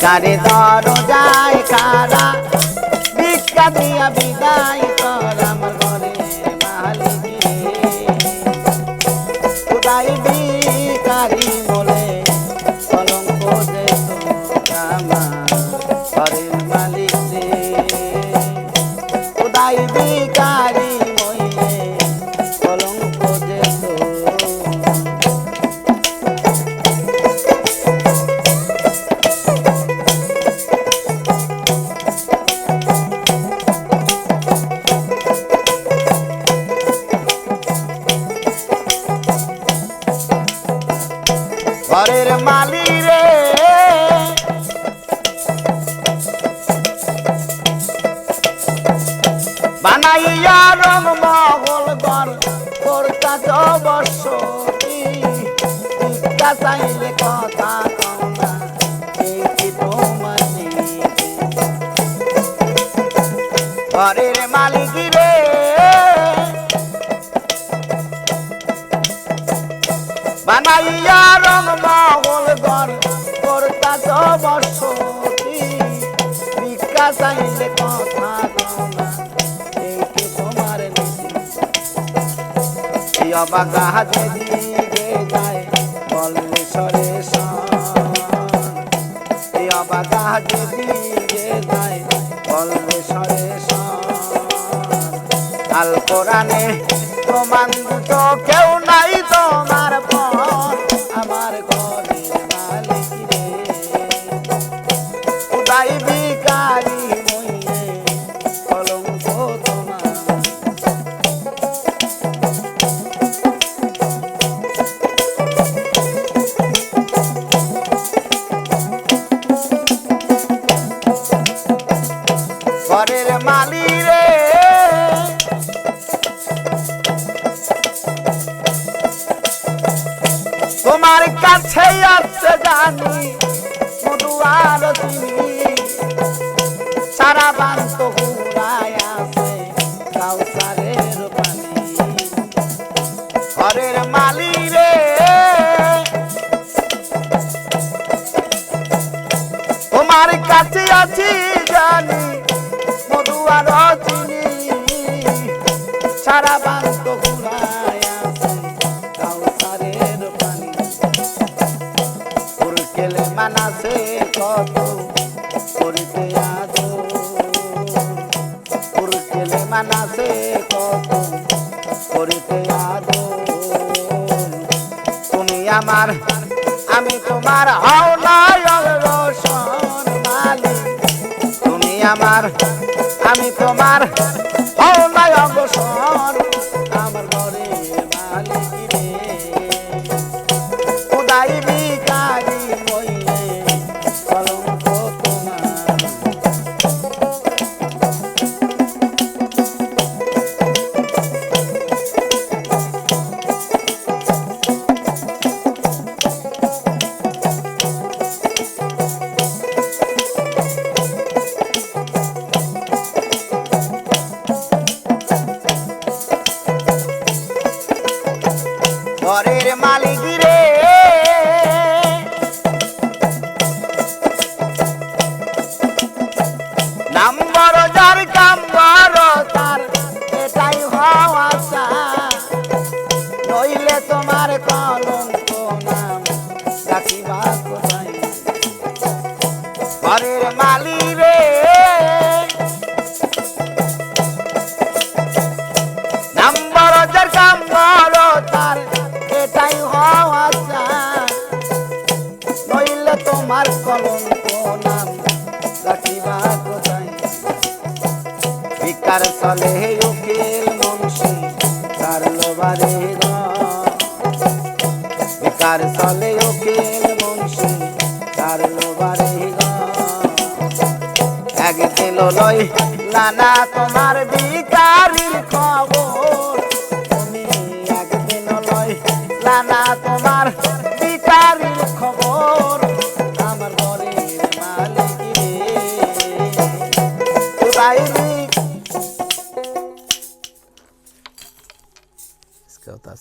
ভিকারে দরজায় কারা ভিক্ষা দিয়া বিদায় কর আমার ঘরে বলে কলঙ্ক যে ঘরের মালি রে। বানাইয়া রং মহল ঘর করতা চাইলে কথা? ঘরের বানাইয়া রং মহল ঘর করতা বসতি। ভিক্ষা চাইলে কথা তোমার? এই অবাগা যেদিকে যায় বললে সরে। যেদিকে যায় বললে সরে। আল কোরআনে প্রমাণ তো কেউ নাই ঘরের মালি রে। তোমার কাছে আছে জানি আর চিনি সারা বান্ত হুরায় ঘরের মালি রে। তোমার কাছে আছি জানি মধু আর চিনি সারা বান্ত ঘুরায় কাউসারের পানি ফুরকেলে মানাসে কত করিতে আদো ফুরকেলে মানাসে তুমি আমার আমি তোমার হাওলায় তুমি আমার আমি তোমার হাওলায় ভিকার চলে উকিল মুন্সি তার লোবারে ভিকার চলে উকিল মুন্সি তার লোবারে একদিন লই, নানা তোমার ভিকারির খবর। তুমি একদিন লই, নানা তোমার ভিকারির খবর। আমার ঘরের মালিক রে